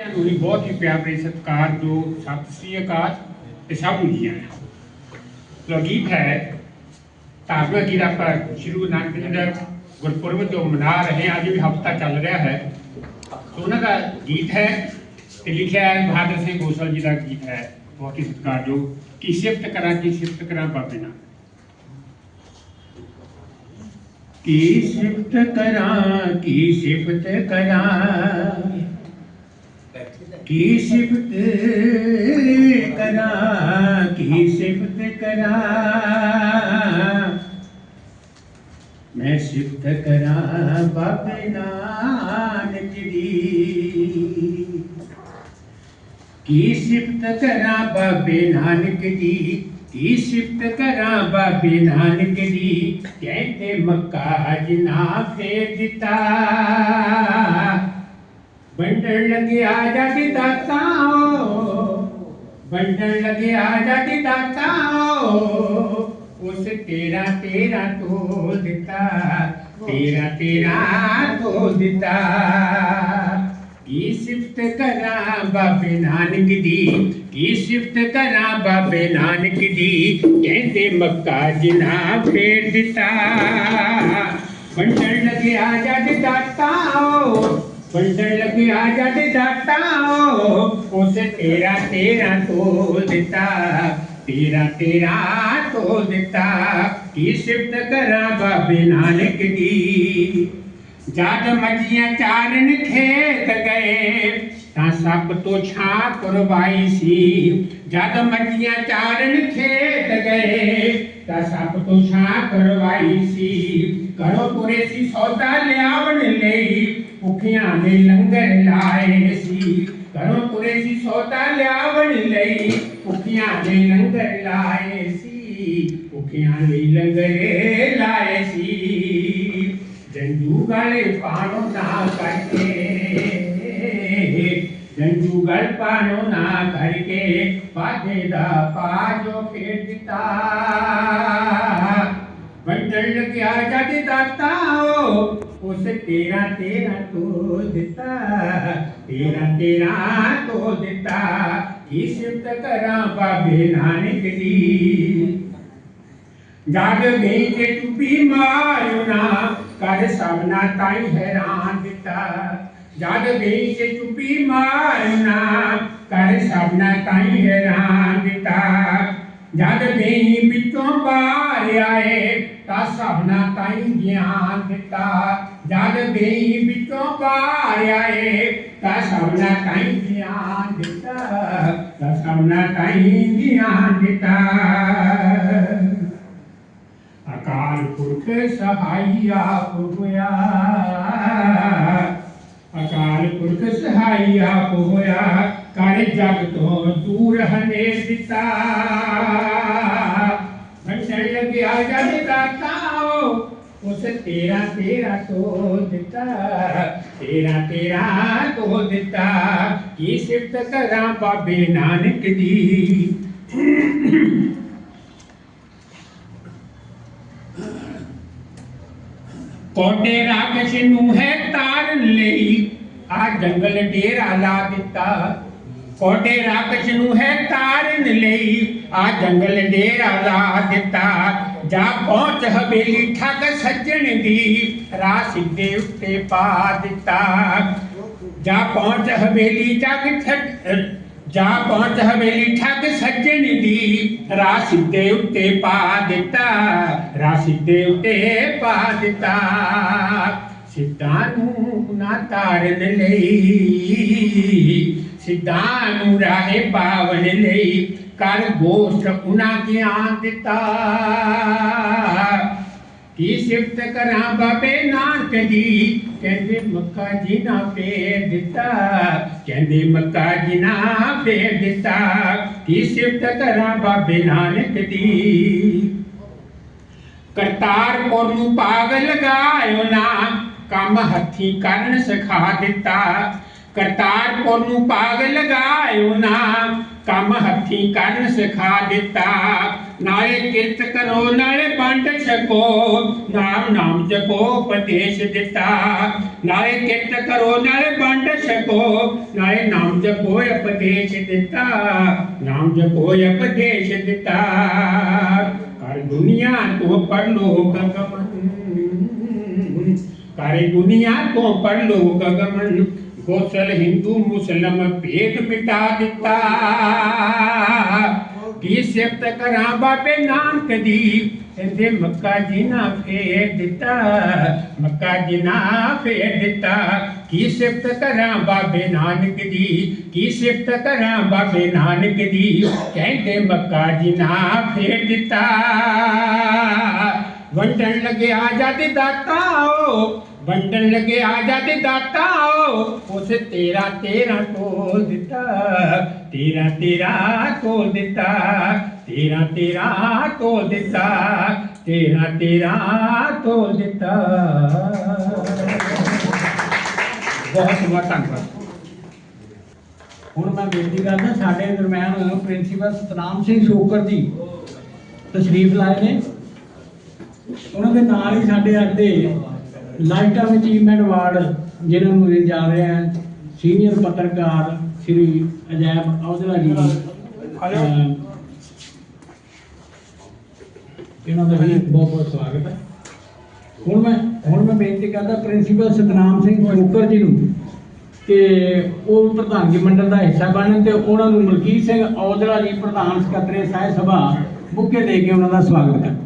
बहुत ही प्यार सत्कार जो शास्त्रीय कार पेशाबू लिया जो है तारवा गिरा पर श्री नानक नगर गुरपुर में जो मना रहे हैं, आज भी हफ़्ता चल रहा है। तो उन्होंने गीत है तो है, बहादुर सिंह गोसल जी का गीत है, बहुत ही सत्कार जो कि सिफत करा, कि सिफत करा बाबे ना की सिफत करा, की सिफत करा की शिफ्त करा, की शिफ्त करा। मैं शिफ्त करा बाबे नानक दी। की शिफ्त करा बाबे नानक दी, की शिफ्त करा बाबे नानक दी। कहते मक्का जिना फेर दिता बंटर लगे आज़ादी जाके हो बंटर लगे आज़ादी जाके हो उस तेरा तेरा तो दिता तेरा तेरा तो दिता की शिफ्ट करा बाबे नानक दी की शिफ्ट करा बाबे नानक दी, कहते मक्का जिना फेर दिता। बंडल लगे आज़ादी दाता गुंजल बिहाजा जाता उसे तेरा तेरा तो देता, तेरा तेरा तो देता, की शिफ्ट करा बाबे नानक की। जाद मजिया चारन खेत गए। ता सब तो छा करवाई सी। जाद मजिया चारन खेत गए। ता सब तो छा करवाई सी। करो पुरे सी सौदा लियावण ले भुखिया ने लंगर लाए सी। करो पुरे सी सौदा लियावण ले भुखिया ने लंगर लाए सी। भुखिया ने लंगर जुगल पानो ना करके। जुगल पानो ना करके पाजे दा पाजो खेलता बंटल के आज़ादी दाता हो, उस तेरा तेरा तो दिता। तेरा तेरा तो देता शिफ्ट करा बाबे नानक दी। जाग गई के टूपी मारना कर सबना ताई हैरान दिता जग से चुपी मारना, कर सबना ताई हैरान दिता जद बेही बिचों बार आए, ता सबना ताई ज्ञान दिता जद बेही बिचों बार आए, ता सबना ताई ज्ञान दिता ता सबना ताई ज्ञान दिता पुरख सहाइया होया अकाल पुरख सहाइया होया कार्य जग तो दूर हने पिता भंडन लगे आ जाने दाता उस तेरा तेरा तो दिता तेरा तेरा तो दिता की सिफत करा बाबे नानक दी ਤੇਰਾ ਕੋਟੇ ਰਾਕਸ਼ ਨੂੰ ਹੈ ਤਾਰਨ ਲਈ, ਆ ਜੰਗਲ ਡੇਰਾ ਲਾ ਦਿੱਤਾ। ਕੋਟੇ ਰਾਕਸ਼ ਨੂੰ ਹੈ ਤਾਰਨ ਲਈ, ਆ ਜੰਗਲ ਡੇਰਾ ਲਾ ਦਿੱਤਾ। ਜਾ ਪਹੁੰਚ ਹਵੇਲੀ ਠੱਗ ਸੱਜਣ ਦੀ, ਰਾਹ ਸਿੱਧੇ ਉੱਤੇ ਪਾ ਦਿੱਤਾ। ਜਾ ਪਹੁੰਚ ਹਵੇਲੀ ਠੱਗ ਜਾ ਪਹੁੰਚ ਹਵੇਲੀ ਠੱਗ जा पहुँच हवेली ठग सज्जन दी। राशि देवते पा देता राशि देवते पा देता। सिद्धानु ना तारन लई, सिद्धानु राहे पावन लई। कर गोष्ठ उना ज्ञान दिता। ਕੀ ਸਿਫਤ ਕਰਾਂ ਬਾਬੇ ਨਾਨਕ ਦੀ ਕਹਿੰਦੇ ਮੱਕਾ ਜੀ ਨਾ ਫੇਰ ਦਿੱਤਾ ਕਹਿੰਦੇ ਮੱਕਾ ਜੀ ਨਾ ਫੇਰ ਦਿੱਤਾ ਕੀ ਸਿਫਤ ਕਰਾਂ ਬਾਬੇ ਨਾਨਕ ਦੀ ਕਰਤਾਰਪੁਰ ਨੂੰ ਪਾਗ ਲਗਾਇਓ ਨਾ ਕੰਮ ਹੱਥੀ ਕਰਨ ਸਿਖਾ ਦਿੱਤਾ ਕਰਤਾਰਪੁਰ ਨੂੰ ਪਾਗ ਲਗਾਇਓ ਨਾ ਕੰਮ ਹੱਥੀ ਕਰਨ ਸਿਖਾ ਦਿੱਤਾ नाए कीर्त करो नाले बंट छको नाम नाम जपो, उपदेश दिता। नाय कीर्त करो नाले बंट छको नाए नाम जपो, उपदेश दिता। नाम जपो, उपदेश दिता। कर दुनिया तो परलोक गमन। कर दुनिया तो परलोक गमन। गोसल हिंदू मुस्लिम भेद मिटा दिता। की सिफत करा बाबे नानक दी ਕਹਿੰਦੇ ਮੱਕਾ ਜੀ ਨਾ ਫੇਰ ਦਿੱਤਾ ਮੱਕਾ ਜੀ ਨਾ ਫੇਰ ਦਿੱਤਾ ਕੀ ਸਿਫਤ ਕਰਾਂ ਬਾਬੇ ਨਾਨਕ ਦੀ ਕੀ ਸਿਫਤ ਕਰਾਂ ਬਾਬੇ ਨਾਨਕ ਦੀ ਕਹਿੰਦੇ ਮੱਕਾ ਜੀ ਨਾ ਫੇਰ ਦਿੱਤਾ ਵੰਡਣ ਲੱਗੇ ਆਜ਼ਾਦੀ ਦਾਤਾ ਓ ਵੰਡਣ ਲੱਗੇ ਆਜ਼ਾਦੀ ਦਾਤਾ ਓ ਉਸ ਤੇਰਾ ਤੇਰਾ ਤੋਲ ਦਿੱਤਾ ਤੇਰਾ ਤੇਰਾ ਤੋਲ ਦਿੱਤਾ ਤੇਰਾ ਤੇਰਾ ਤੋਲ ਦਿੱਤਾ ਤੇਰਾ ਤੇਰਾ ਤੋਲ ਦਿੱਤਾ ਬਹੁਤ ਬਹੁਤ ਧੰਨਵਾਦ ਹੁਣ ਮੈਂ ਬੇਨਤੀ ਕਰਦਾ ਸਾਡੇ ਦਰਮਿਆਨ ਪ੍ਰਿੰਸੀਪਲ ਸਤਨਾਮ ਸਿੰਘ ਸ਼ੋਕਰ ਜੀ ਤਸ਼ਰੀਫ ਲਾਏ ਨੇ ਉਹਨਾਂ ਦੇ ਨਾਲ ਹੀ ਸਾਡੇ ਅੱਜ ਦੇ ਲਾਈਫਟਾਈਮ ਅਚੀਵਮੈਂਟ ਅਵਾਰਡ ਜਿਹਨਾਂ ਨੂੰ ਮਿਲਣ ਜਾ ਰਹੇ ਹਨ ਸੀਨੀਅਰ ਪੱਤਰਕਾਰ ਸ਼੍ਰੀ ਅਜੈਬ ਔਜਲਾ ਜੀ ਅਹ, ਇਹਨਾਂ ਦਾ ਵੀ ਬਹੁਤ ਬਹੁਤ ਸਵਾਗਤ ਹੈ। ਹੁਣ ਮੈਂ ਹੁਣ ਮੈਂ ਬੇਨਤੀ ਕਰਦਾ ਪ੍ਰਿੰਸੀਪਲ ਸਤਨਾਮ ਸਿੰਘ ਸ਼ੋਕਰ ਜੀ ਨੂੰ ਕਿ ਉਹ ਪ੍ਰਧਾਨਗੀ ਮੰਡਲ ਦਾ ਹਿੱਸਾ ਬਣਨ ਤੇ ਉਹਨਾਂ ਨੂੰ ਮਲਕੀਤ ਸਿੰਘ ਔਜਲਾ ਜੀ ਪ੍ਰਧਾਨ ਸਕੱਤਰੇ ਸਾਹਿਬ ਸਭਾ ਬੁੱਕੇ ਦੇ ਕੇ ਉਹਨਾਂ ਦਾ ਸਵਾਗਤ ਕਰਨ।